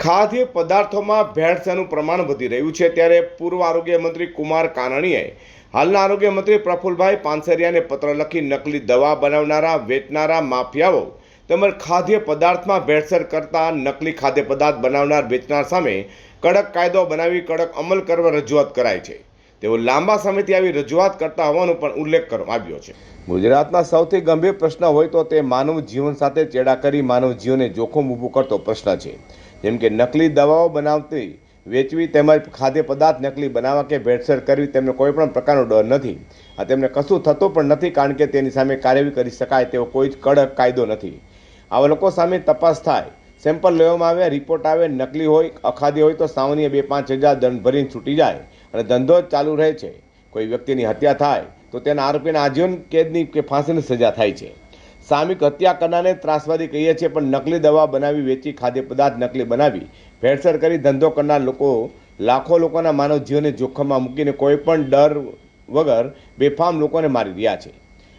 ખાદ્ય પદાર્થોમાં ભેળસેળનું પ્રમાણ વધી રહ્યું છે ત્યારે પૂર્વ આરોગ્ય મંત્રી કુમાર કાનાણીએ હાલના આરોગ્ય મંત્રી પ્રફુલભાઈ પાનસરિયાને પત્ર લખી નકલી દવા બનાવનારા, વેચનારા માફિયાઓ તેમજ ખાદ્ય પદાર્થમાં ભેળસેળ કરતા નકલી ખાદ્ય પદાર્થ બનાવનાર, વેચનાર સામે કડક કાયદો બનાવી કડક અમલ કરવા રજૂઆત કરાઈ છે. તેઓ લાંબા સમયથી આવી રજૂઆત કરતા હોવાનો પણ ઉલ્લેખ કરવામાં આવ્યો છે. ગુજરાતના સૌથી ગંભીર પ્રશ્ન હોય તો તે માનવ જીવન સાથે ચેડા કરી માનવ જીવનને જોખમ ઊભું કરતો પ્રશ્ન છે. જેમ કે નકલી દવાઓ બનાવતી, વેચવી તેમજ ખાદ્ય પદાર્થ નકલી બનાવવા કે ભેળસેળ કરવી, તેમને કોઈ પણ પ્રકારનો ડર નથી. આ તેમને કશું થતું પણ નથી કારણ કે તેની સામે કાર્યવાહી કરી શકાય તેવો કોઈ જ કડક કાયદો નથી. આવા લોકો સામે તપાસ થાય. સેમ્પલ લેવામાં આવે રિપોર્ટ આવે, નકલી હોય અખાદી હોય તો સામાન્ય બે પાંચ હજાર દંડ ભરીને છૂટી જાય અને ધંધો જ ચાલુ રહે છે. કોઈ વ્યક્તિની હત્યા થાય તો તેના આરોપીને આજીવન કેદની કે ફાંસીની સજા થાય છે. સામૂહિક હત્યા કરનારને ત્રાસવાદી કહીએ છીએ, પણ નકલી દવા બનાવી, વેચી, ખાદ્ય પદાર્થ નકલી બનાવી, ભેળસેળ કરી ધંધો કરનાર લોકો લાખો લોકોના માનવ જીવનને જોખમમાં મૂકીને કોઈ પણ ડર વગર બેફામ લોકોને મારી રહ્યા છે.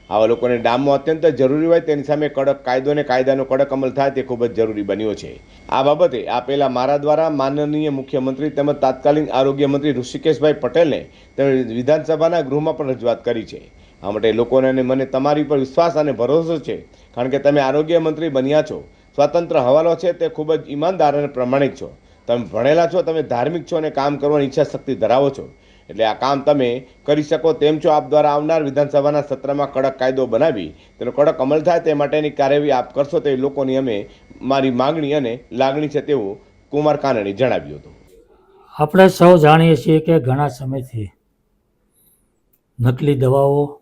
આવા લોકોને ડામમાં અત્યંત જરૂરી હોય, તેની સામે કડક કાયદો અને કાયદાનો કડક અમલ થાય, તે ખૂબ જ જરૂરી બન્યો છે. આ બાબતે આ પહેલા મારા દ્વારા માનનીય મુખ્યમંત્રી તેમજ તાત્કાલિક આરોગ્ય મંત્રી ઋષિકેશભાઈ પટેલને તેમણે વિધાનસભાના ગૃહમાં પણ રજૂઆત કરી છે. આ માટે લોકોને અને મને તમારી પર વિશ્વાસ અને ભરોસો છે. કારણ કે તમે આરોગ્ય મંત્રી બન્યા છો. સ્વતંત્ર હવાલો છે તે ખૂબ જ ઈમાનદાર અને પ્રમાણિક છો. તમે ભણેલા છો, તમે ધાર્મિક છો અને કામ કરવાની ઈચ્છા શક્તિ ધરાવો છો. એટલે આ કામ તમે કરી શકો તેમ છો. આપ દ્વારા આવનાર વિધાનસભાના સત્રમાં કડક કાયદો બનાવી, તેનો કડક અમલ થાય તે માટેની કાર્યવાહી આપ કરશો તે લોકોની અમે મારી માગણી અને લાગણી છે તેવું કુમાર કાનાણી જણાવ્યું હતું. આપણે સૌ જાણીએ છીએ કે ઘણા સમયથી નકલી દવાઓ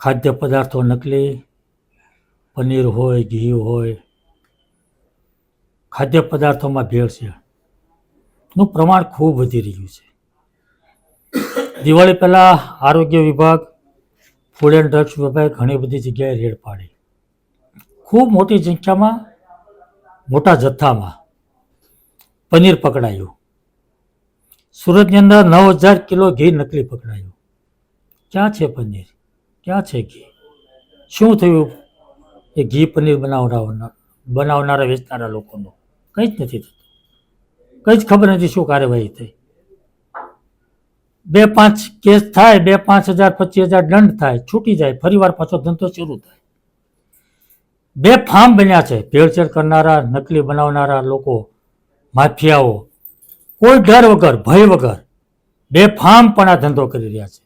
ખાદ્ય પદાર્થો નકલી, પનીર હોય, ઘી હોય ખાદ્ય પદાર્થોમાં ભેળસેળનું પ્રમાણ ખૂબ વધી રહ્યું છે. દિવાળી પહેલાં આરોગ્ય વિભાગ ફૂડ એન્ડ ડ્રગ્સ વિભાગે ઘણી બધી જગ્યાએ રેડ પાડી. ખૂબ મોટી સંખ્યામાં, મોટા જથ્થામાં પનીર પકડાયું. સુરતની અંદર નવ હજાર કિલો ઘી નકલી પકડાયું. ક્યાં છે પનીર? ક્યાં છે ઘી? શું થયું એ ઘી પનીર બનાવનારા બનાવનારા, વેચનારા લોકોનું? કંઈ જ નથી થતું. કંઈ જ ખબર નથી શું કાર્યવાહી થઈ. બે પાંચ કેસ થાય, બે પાંચ હજાર, પચીસ હજાર દંડ થાય, છૂટી જાય, ફરીવાર પાછો ધંધો શરૂ થાય. બે ફાર્મ બન્યા છે, ભેળસેળ કરનારા, નકલી બનાવનારા લોકો, માફિયાઓ. કોઈ ડર વગર, ભય વગર બે ફાર્મ પણ આ ધંધો કરી રહ્યા છે.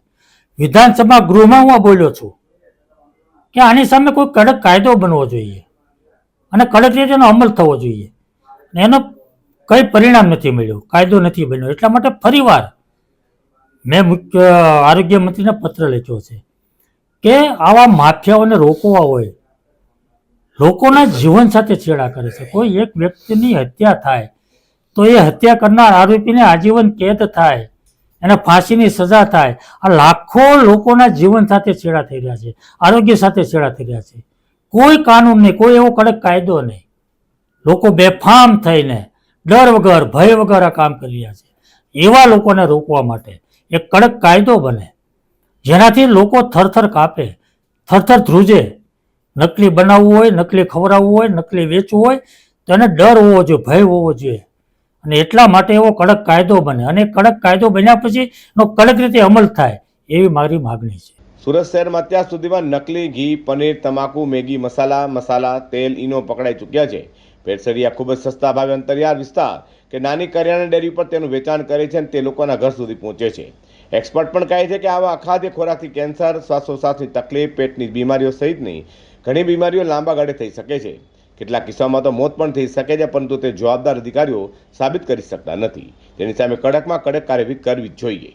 વિધાનસભા ગૃહમાં હું બોલ્યો છું કે આની સામે કોઈ કડક કાયદો બનવો જોઈએ અને કડક રીતે એનો અમલ થવો જોઈએ. ને એનો કંઈ પરિણામ નથી મળ્યું, કાયદો નથી બન્યો. એટલા માટે ફરીવાર મેં મુખ્ય આરોગ્ય મંત્રીને પત્ર લખ્યો છે કે આવા માફિયાઓને રોકવા હોય, લોકોના જીવન સાથે છેડા કરે છે. કોઈ એક વ્યક્તિની હત્યા થાય, તો એ હત્યા કરનાર આરોપીને આજીવન કેદ થાય એને ફાંસીની સજા થાય. આ લાખો લોકોના જીવન સાથે છેડા થઈ રહ્યા છે. આરોગ્ય સાથે છેડા થઈ રહ્યા છે. કોઈ કાનૂન નહીં, કોઈ એવો કડક કાયદો નહીં. લોકો બેફામ થઈને ડર વગર, ભય વગર આ કામ કરી રહ્યા છે. એવા લોકોને રોકવા માટે એક કડક કાયદો બને, જેનાથી લોકો થરથર કાપે, થરથર ધ્રુજે. નકલી બનાવવું હોય, નકલી ખવડાવવું હોય, નકલી વેચવું હોય તો એને ડર હોવો જોઈએ, ભય હોવો જોઈએ. અને એટલા માટે એવો કડક કાયદો બને. અને કડક કાયદો બન્યા પછી કડક રીતે અમલ થાય એવી મારી માગણી છે. સુરત શહેરમાં અત્યાર સુધીમાં નકલી ઘી, પનીર, તમાકુ, મેગી, મસાલા મસાલા, તેલ ઈનો પકડાઈ ચૂક્યા છે. ભેળસેળિયા ખૂબ જ સસ્તા, ભાવે અંતરિયાળ વિસ્તાર કે નાની કરિયાણા ડેરી પર તેનું વેચાણ કરે છે અને તે લોકોના ઘર સુધી પહોંચે છે. એક્સપર્ટ પણ કહે છે કે આવા અખાદ્ય ખોરાકથી કેન્સર શ્વાસોશ્વાસની તકલીફ, પેટની બીમારીઓ સહિતની ઘણી બીમારીઓ લાંબા ગાળે થઈ શકે છે. કેટલાક કિસ્સામાં તો મોત પણ થઈ શકે છે, પરંતુ તે જવાબદાર અધિકારીઓ સાબિત કરી શકતા નથી. તેની સામે કડકમાં કડક કાર્યવાહી કરવી જોઈએ.